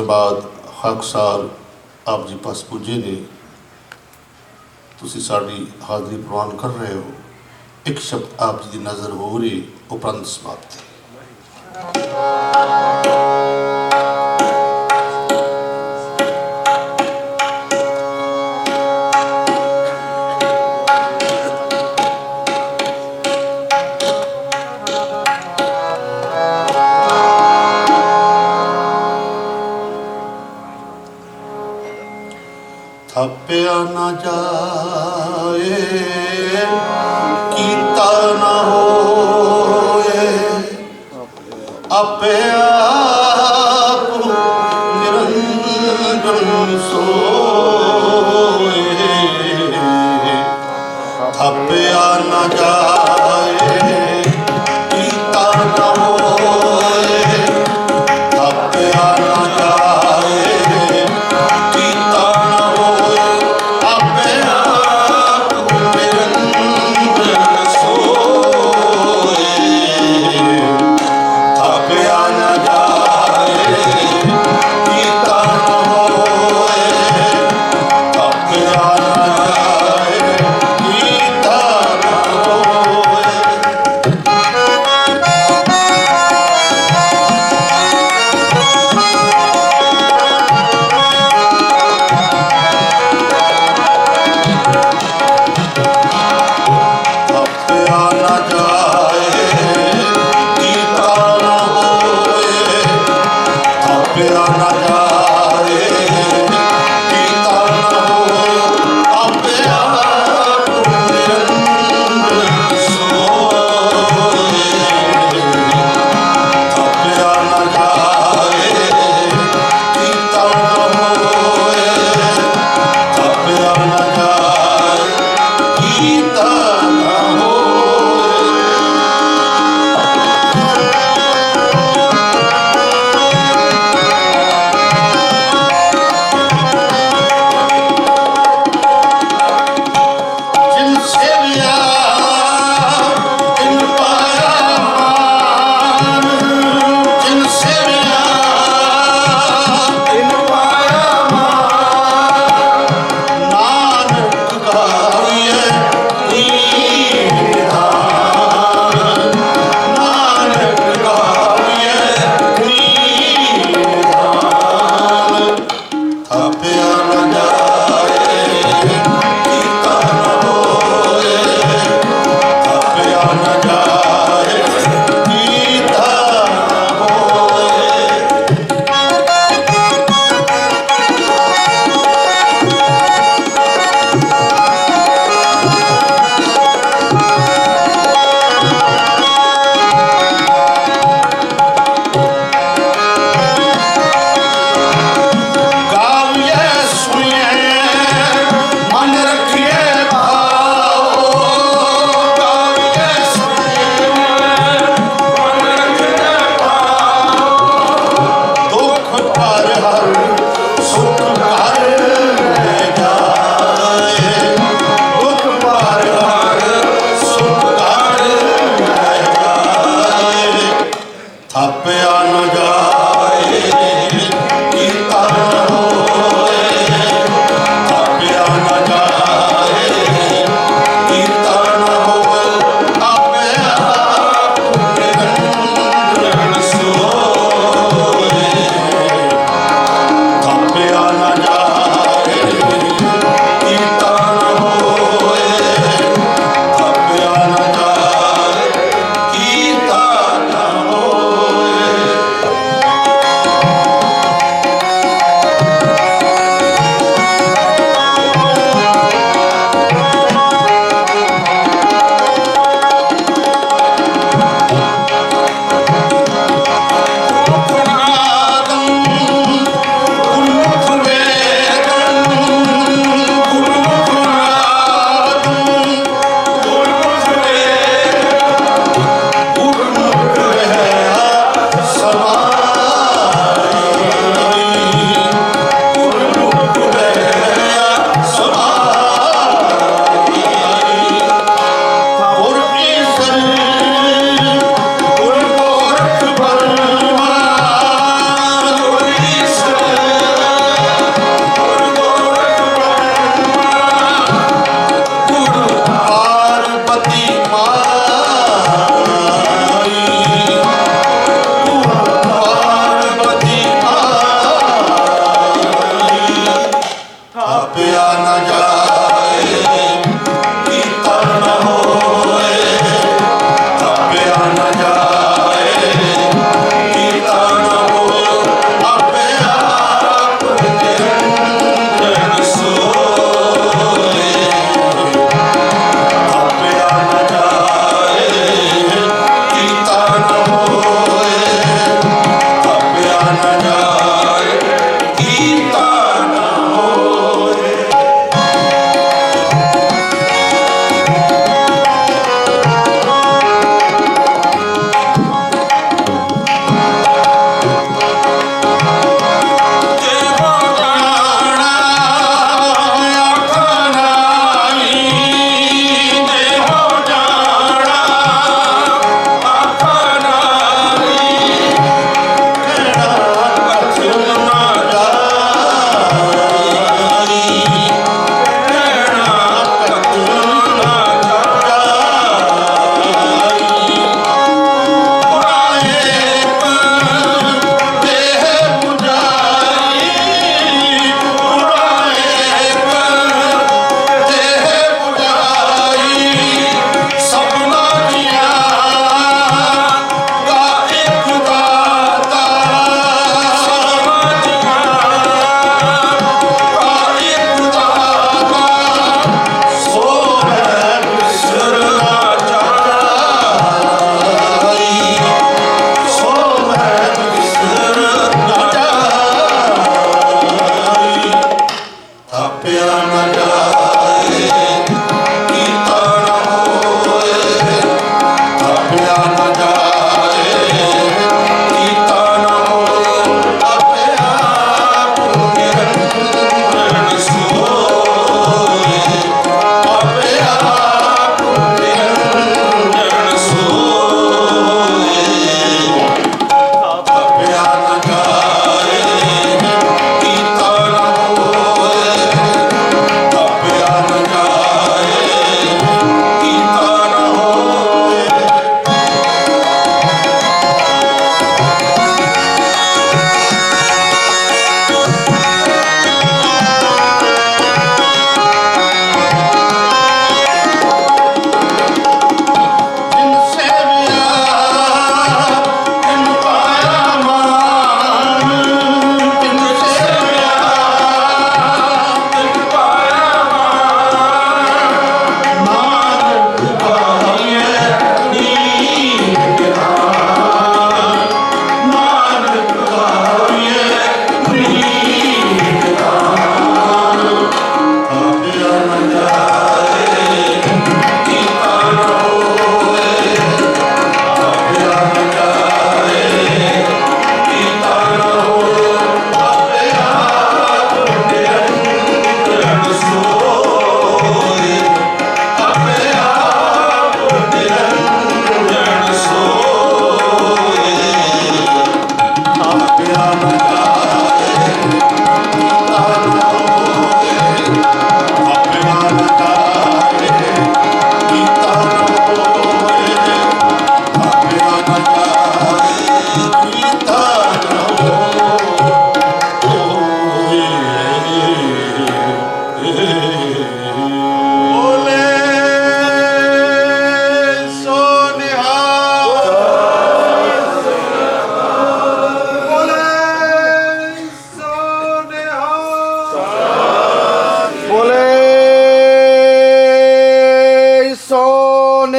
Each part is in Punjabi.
ਸਮੇਂ ਬਾਅਦ ਹਕਸਾਰ ਆਪ ਜੀ ਪਾਸ ਪੁੱਜੇ ਨੇ। ਤੁਸੀਂ ਸਾਡੀ ਹਾਜ਼ਰੀ ਪ੍ਰਵਾਨ ਕਰ ਰਹੇ ਹੋ। ਇੱਕ ਸ਼ਬਦ ਆਪ ਜੀ ਦੀ ਨਜ਼ਰ ਹੋ ਰਹੀ, ਉਪਰੰਤ ਸਮਾਪਤੀ। ਹੋਇਆ ਨਾ ਜਾਏ ਕੀਤਾ ਨਾ ਹੋਏ। ਆਪੇ ਆਪ ਨਿਰੰਜਨ ਸੋਏ। ਆਪੇ ਆ ਨਾ ਜਾਏ ਹਰ ਸੁਖ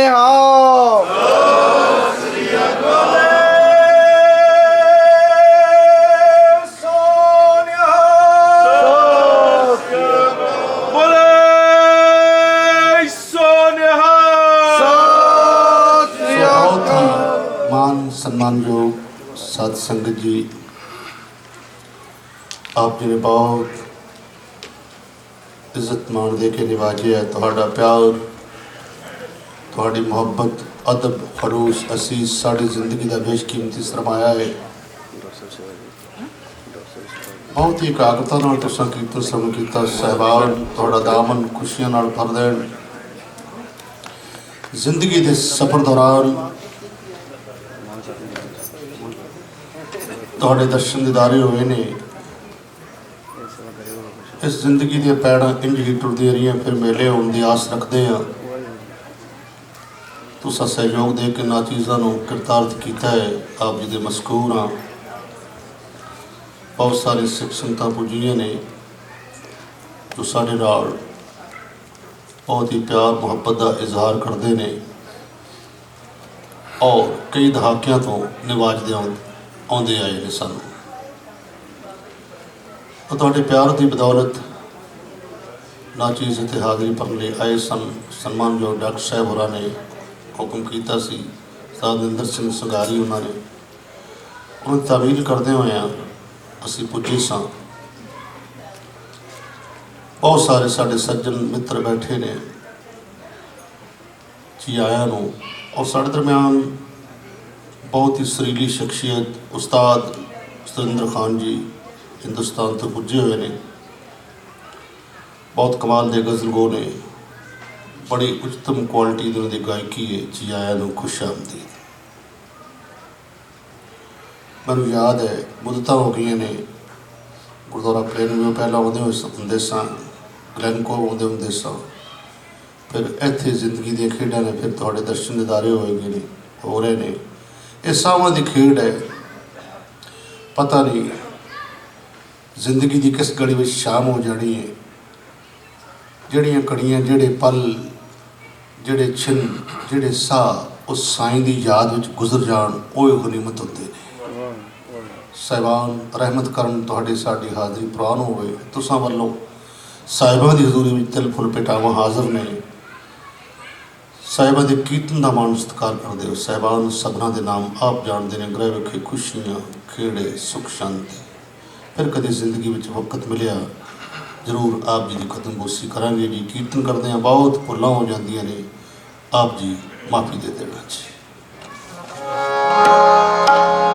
में आओ। सम्मान जो साध संगत जी आप जी ने बहुत इज़्ज़त मान दे के निवाजे है तो प्यार ਤੁਹਾਡੀ ਮੁਹੱਬਤ, ਅਦਬ ਖਲੂਸ ਅਸੀਸ ਸਾਡੀ ਜ਼ਿੰਦਗੀ ਦਾ ਬੇਸ਼ਕੀਮਤੀ ਸਰਮਾਇਆ ਹੈ। ਬਹੁਤ ਹੀ ਇਕਾਗਰਤਾ ਨਾਲ ਤੁਸੀਂ ਕੀਰਤਨ ਸਰਵਣ ਕੀਤਾ। ਸਹਿਬਾਨ, ਤੁਹਾਡਾ ਦਾਮਨ ਖੁਸ਼ੀਆਂ ਨਾਲ ਭਰ ਦੇਣ। ਜ਼ਿੰਦਗੀ ਦੇ ਸਫ਼ਰ ਦੌਰਾਨ ਤੁਹਾਡੇ ਦਰਸ਼ਨ ਦਿਦਾਰੇ ਹੋਏ ਨੇ। ਇਸ ਜ਼ਿੰਦਗੀ ਦੀਆਂ ਪੈੜਾਂ ਇੰਜ ਹੀ ਟੁਰਦੀਆਂ ਰਹੀਆਂ, ਫਿਰ ਮੇਲੇ ਹੋਣ ਦੀ ਆਸ ਰੱਖਦੇ ਆ ਤੁਸੀਂ ਸਹਿਯੋਗ ਦੇ ਕੇ ਨਾ ਚੀਜ਼ਾਂ ਨੂੰ ਕਿਰਤਾਰਥ ਕੀਤਾ ਹੈ, ਆਪ ਜੀ ਦੇ ਮਸਕੂਰ ਹਾਂ। ਬਹੁਤ ਸਾਰੇ ਸਿੱਖ ਸੰਗਤਾਂ ਪੁੱਜੀਆਂ ਨੇ, ਜੋ ਸਾਡੇ ਨਾਲ ਬਹੁਤ ਹੀ ਪਿਆਰ, ਮੁਹੱਬਤ ਦਾ ਇਜ਼ਹਾਰ ਕਰਦੇ ਨੇ ਔਰ ਕਈ ਦਹਾਕਿਆਂ ਤੋਂ ਨਿਵਾਜਦੇ ਆਉਂ- ਆਉਂਦੇ ਆਏ ਨੇ ਸਾਨੂੰ। ਉਹ ਤੁਹਾਡੇ ਪਿਆਰ ਦੀ ਬਦੌਲਤ ਨਾ ਚੀਜ਼ ਇੱਥੇ ਭਰਨ ਲਈ ਆਏ ਸਨ। ਸਨਮਾਨਯੋਗ ਡਾਕਟਰ ਸਾਹਿਬ ਹੋਰਾਂ ਨੇ ਹੁਕਮ ਕੀਤਾ ਸੀ। ਸਾਧਿੰਦਰ ਸਿੰਘ ਸੰਗਾਰੀ ਉਹਨਾਂ ਨੇ। ਉਹਨਾਂ ਦੀ ਤਾਵੀਲ ਕਰਦੇ ਹੋਏ ਅਸੀਂ ਪੁੱਜੇ ਸਾਂ। ਬਹੁਤ ਸਾਰੇ ਸਾਡੇ ਸੱਜਣ ਮਿੱਤਰ ਬੈਠੇ ਨੇ। ਜੀ ਆਇਆਂ ਨੂੰ। ਔਰ ਸਾਡੇ ਦਰਮਿਆਨ ਬਹੁਤ ਹੀ ਸਰੀਲੀ ਸ਼ਖਸੀਅਤ ਉਸਤਾਦ ਸਤਿੰਦਰ ਖਾਨ ਜੀ ਹਿੰਦੁਸਤਾਨ ਤੋਂ ਪੁੱਜੇ ਹੋਏ ਨੇ। ਬਹੁਤ ਕਮਾਲ ਦੇ ਗਜ਼ਲਗੋ ਨੇ। ਬੜੀ ਉੱਚਤਮ ਕੁਆਲਿਟੀ ਦੀ ਉਹਨਾਂ ਦੀ ਗਾਇਕੀ ਹੈ, ਜੀ ਆਇਆਂ ਨੂੰ ਖੁਸ਼ ਆਮਦੀਦ। ਮੈਨੂੰ ਯਾਦ ਹੈ, ਮੁੱਦਤਾਂ ਹੋ ਗਈਆਂ ਨੇ। ਗੁਰਦੁਆਰਾ ਪ੍ਰੇਮ ਨੂੰ ਪਹਿਲਾਂ ਆਉਂਦੇ ਹੋਏ ਹੁੰਦੇ ਸਾਂ ਗਲੈਨਕੋ ਆਉਂਦੇ ਹੁੰਦੇ ਸਾਂ। ਫਿਰ ਇੱਥੇ ਜ਼ਿੰਦਗੀ ਦੀਆਂ ਖੇਡਾਂ ਨੇ ਫਿਰ ਤੁਹਾਡੇ ਦਰਸ਼ਨ ਦਿਦਾਰੇ ਹੋਏਗੇ ਨੇ, ਹੋ ਰਹੇ ਨੇ। ਇਹ ਸਾਵਾਂ ਦੀ ਖੇਡ ਹੈ। ਪਤਾ ਨਹੀਂ, ਜ਼ਿੰਦਗੀ ਦੀ ਕਿਸ ਘੜੀ ਵਿੱਚ ਸ਼ਾਮ ਹੋ ਜਾਣੀ ਹੈ। ਜਿਹੜੀਆਂ ਕੜੀਆਂ, ਜਿਹੜੇ ਪਲ ਜਿਹੜੇ ਛਿਨ ਜਿਹੜੇ ਸਾਹ ਉਸ ਸਾਈਂ ਦੀ ਯਾਦ ਵਿੱਚ ਗੁਜ਼ਰ ਜਾਣ, ਉਹ ਹੀ ਗਨੀਮਤ ਹੁੰਦੇ ਨੇ। ਸਾਹਿਬਾਨ, ਰਹਿਮਤ ਕਰਨ ਤੁਹਾਡੀ ਸਾਡੀ ਹਾਜ਼ਰੀ ਪ੍ਰਵਾਨ ਹੋਵੇ। ਤੁਸਾਂ ਵੱਲੋਂ ਸਾਹਿਬਾਂ ਦੀ ਹਜ਼ੂਰੀ ਵਿੱਚ ਤਿਲ ਫੁੱਲ ਪਟਾਵਾ ਹਾਜ਼ਰ ਨੇ। ਸਾਹਿਬਾਂ ਦੇ ਕੀਰਤਨ ਦਾ ਮਾਣ ਸਤਿਕਾਰ ਕਰਦੇ ਹੋ। ਸਾਹਿਬਾਨ, ਸਭਨਾਂ ਦੇ ਨਾਮ ਆਪ ਜਾਣਦੇ ਨੇ। ਗ੍ਰਹਿ ਵਿਖੇ ਖੁਸ਼ੀਆਂ, ਖੇੜੇ, ਸੁਖ, ਸ਼ਾਂਤੀ। ਫਿਰ ਕਦੇ ਜ਼ਿੰਦਗੀ ਵਿੱਚ ਵਕਤ ਮਿਲਿਆ ਜ਼ਰੂਰ ਆਪ ਜੀ ਦੀ ਖਤਮਬੋਸੀ ਕਰਾਂਗੇ ਜੀ। ਕੀਰਤਨ ਕਰਦੇ ਆ ਬਹੁਤ ਭੁੱਲਾਂ ਹੋ ਜਾਂਦੀਆਂ ਨੇ। ਆਪ ਜੀ ਮਾਫੀ ਦੇ ਦੇਣਾ ਜੀ।